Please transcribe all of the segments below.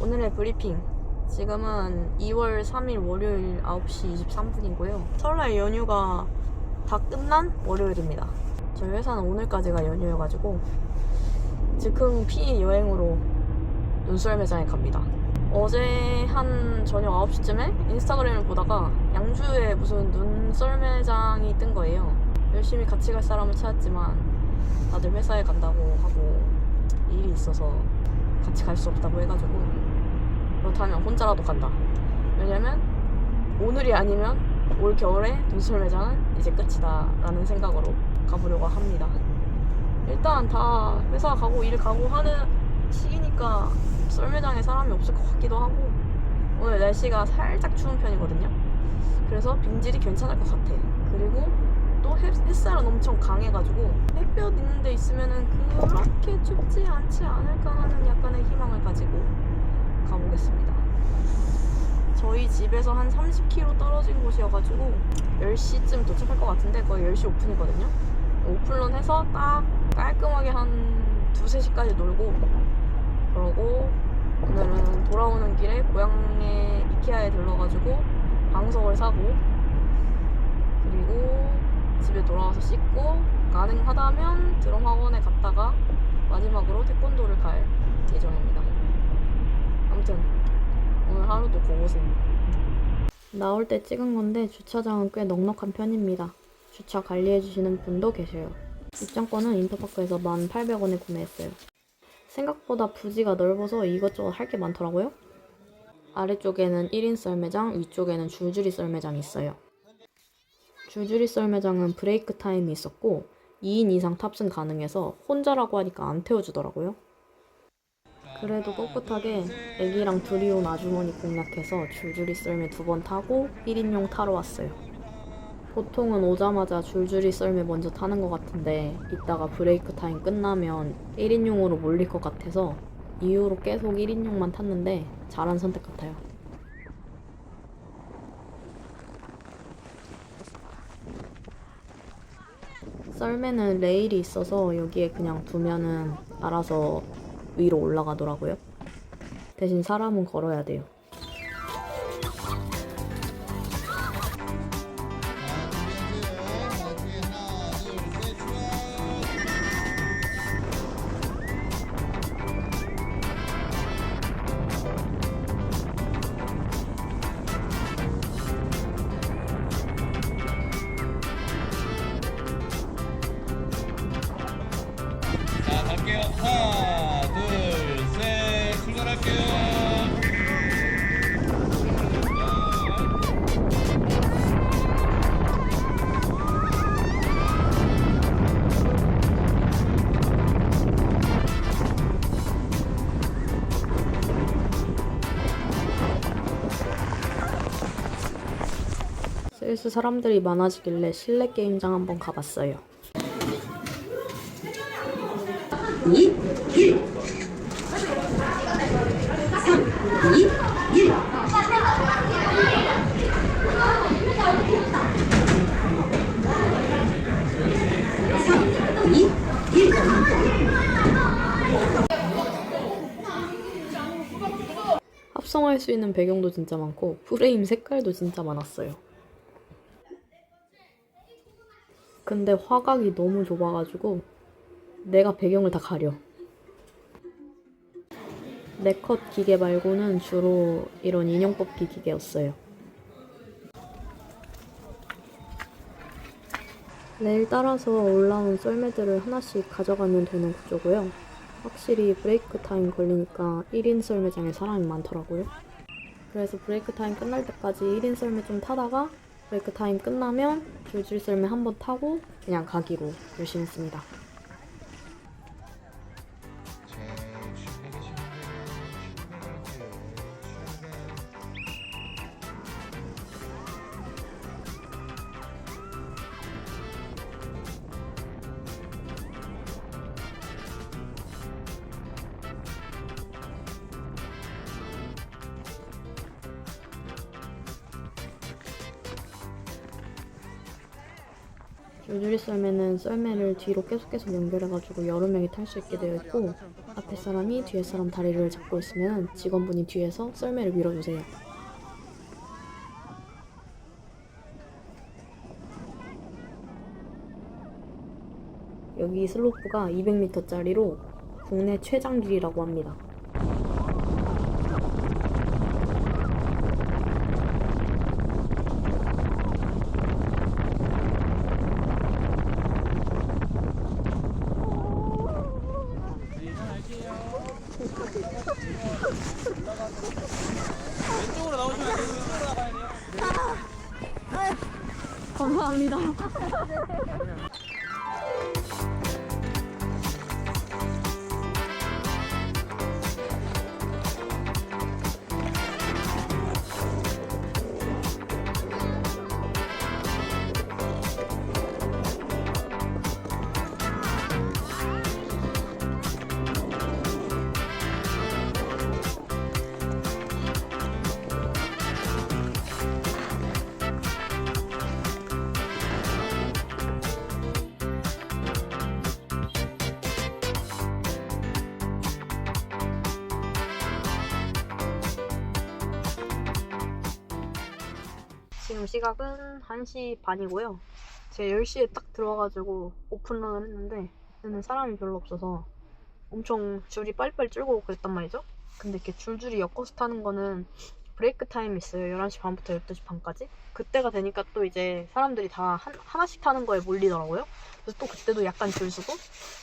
오늘의 브리핑. 지금은 2월 3일 월요일 9시 23분이고요. 설날 연휴가 다 끝난 월요일입니다. 저희 회사는 오늘까지가 연휴여가지고 즉흥 피해 여행으로 눈썰 매장에 갑니다. 어제 한 저녁 9시쯤에 인스타그램을 보다가 양주에 무슨 눈썰 매장이 뜬 거예요. 열심히 같이 갈 사람을 찾았지만 다들 회사에 간다고 하고 일이 있어서 같이 갈 수 없다고 해가지고 그렇다면 혼자라도 간다. 왜냐면 오늘이 아니면 올 겨울에 눈썰 매장은 이제 끝이다 라는 생각으로 가보려고 합니다. 일단 다 회사 가고 일 가고 하는 시기니까 썰 매장에 사람이 없을 것 같기도 하고 오늘 날씨가 살짝 추운 편이거든요. 그래서 빙질이 괜찮을 것 같아. 그리고 또 햇, 햇살은 엄청 강해가지고 햇볕 있는 데 있으면은 그렇게 춥지 않지 않을까 하는 약간의 희망을 가지고 가보겠습니다. 저희 집에서 한 30km 떨어진 곳이어가지고 10시쯤 도착할 것 같은데 거의 10시 오픈이거든요. 오픈런 해서 딱 깔끔하게 한 2, 3시까지 놀고 그러고 오늘은 돌아오는 길에 고향에 이케아에 들러가지고 방석을 사고 그리고 집에 돌아와서 씻고 가능하다면 드럼 학원에 갔다가 마지막으로 태권도를 갈 예정입니다. 아무튼 오늘 하루도 고고생. 나올 때 찍은 건데 주차장은 꽤 넉넉한 편입니다. 주차 관리해주시는 분도 계셔요. 입장권은 인터파크에서 1,800원에 구매했어요. 생각보다 부지가 넓어서 이것저것 할 게 많더라고요. 아래쪽에는 1인 썰매장, 위쪽에는 줄줄이 썰매장이 있어요. 줄줄이 썰매장은 브레이크 타임이 있었고 2인 이상 탑승 가능해서 혼자라고 하니까 안 태워주더라고요. 그래도 꿋꿋하게 애기랑 둘이 온 아주머니 공략해서 줄줄이 썰매 두 번 타고 1인용 타러 왔어요. 보통은 오자마자 줄줄이 썰매 먼저 타는 것 같은데 이따가 브레이크 타임 끝나면 1인용으로 몰릴 것 같아서 이후로 계속 1인용만 탔는데 잘한 선택 같아요. 썰매는 레일이 있어서 여기에 그냥 두면은 알아서 위로 올라가더라고요. 대신 사람은 걸어야 돼요. 슬슬 사람들이 많아지길래 실내 게임장 한번 가봤어요. 2, 1. 3, 2, 1. 삼, 이, 일. 합성할 수 있는 배경도 진짜 많고 프레임 색깔도 진짜 많았어요. 근데 화각이 너무 좁아가지고 내가 배경을 다 가려. 네컷 기계 말고는 주로 이런 인형 뽑기 기계였어요. 레일 따라서 올라온 썰매들을 하나씩 가져가면 되는 구조고요. 확실히 브레이크 타임 걸리니까 1인 썰매장에 사람이 많더라고요. 그래서 브레이크 타임 끝날 때까지 1인 썰매 좀 타다가 브레이크 타임 끝나면 줄줄 썰매 한번 타고 그냥 가기로 결심했습니다. 줄줄이 썰매는 썰매를 뒤로 계속 계속 연결해가지고 여러 명이 탈 수 있게 되어 있고 앞에 사람이 뒤에 사람 다리를 잡고 있으면 직원분이 뒤에서 썰매를 밀어주세요. 여기 슬로프가 200m짜리로 국내 최장 길이라고 합니다. 왼쪽으로 나오시면. 왼쪽으로 나가야 돼요. 감사합니다. 지금 시각은 1시 반이고요. 제가 10시에 딱 들어와가지고 오픈런을 했는데 그때는 사람이 별로 없어서 엄청 줄이 빨리빨리 줄고 그랬단 말이죠. 근데 이렇게 줄줄이 엮어서 타는 거는 브레이크 타임이 있어요. 11시 반부터 12시 반까지. 그때가 되니까 또 이제 사람들이 다 한, 하나씩 타는 거에 몰리더라고요. 그래서 또 그때도 약간 줄 서고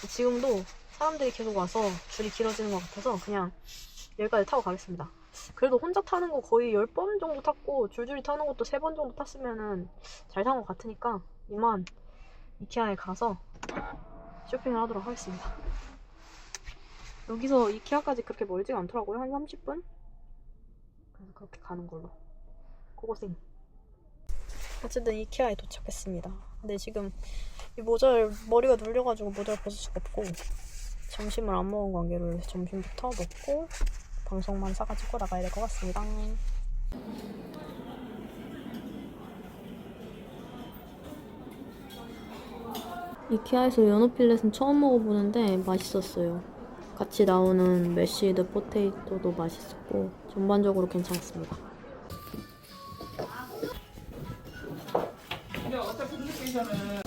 지금도 사람들이 계속 와서 줄이 길어지는 것 같아서 그냥 여기까지 타고 가겠습니다. 그래도 혼자 타는 거 거의 10번 정도 탔고 줄줄이 타는 것도 3번 정도 탔으면은 잘 탄 것 같으니까 이만 이케아에 가서 쇼핑을 하도록 하겠습니다. 여기서 이케아까지 그렇게 멀지가 않더라고요. 한 30분? 그래서 그렇게 가는 걸로. 고고생. 어쨌든 이케아에 도착했습니다. 근데 지금 이 모자를 머리가 눌려가지고 모자를 벗을 수가 없고 점심을 안 먹은 관계로 점심부터 먹고 방송만 사가지고 나가야 될 것 같습니다. 이케아에서 연어 필렛은 처음 먹어보는데 맛있었어요. 같이 나오는 메시드 포테이토도 맛있었고 전반적으로 괜찮았습니다. 근데 어차피 플리케이션은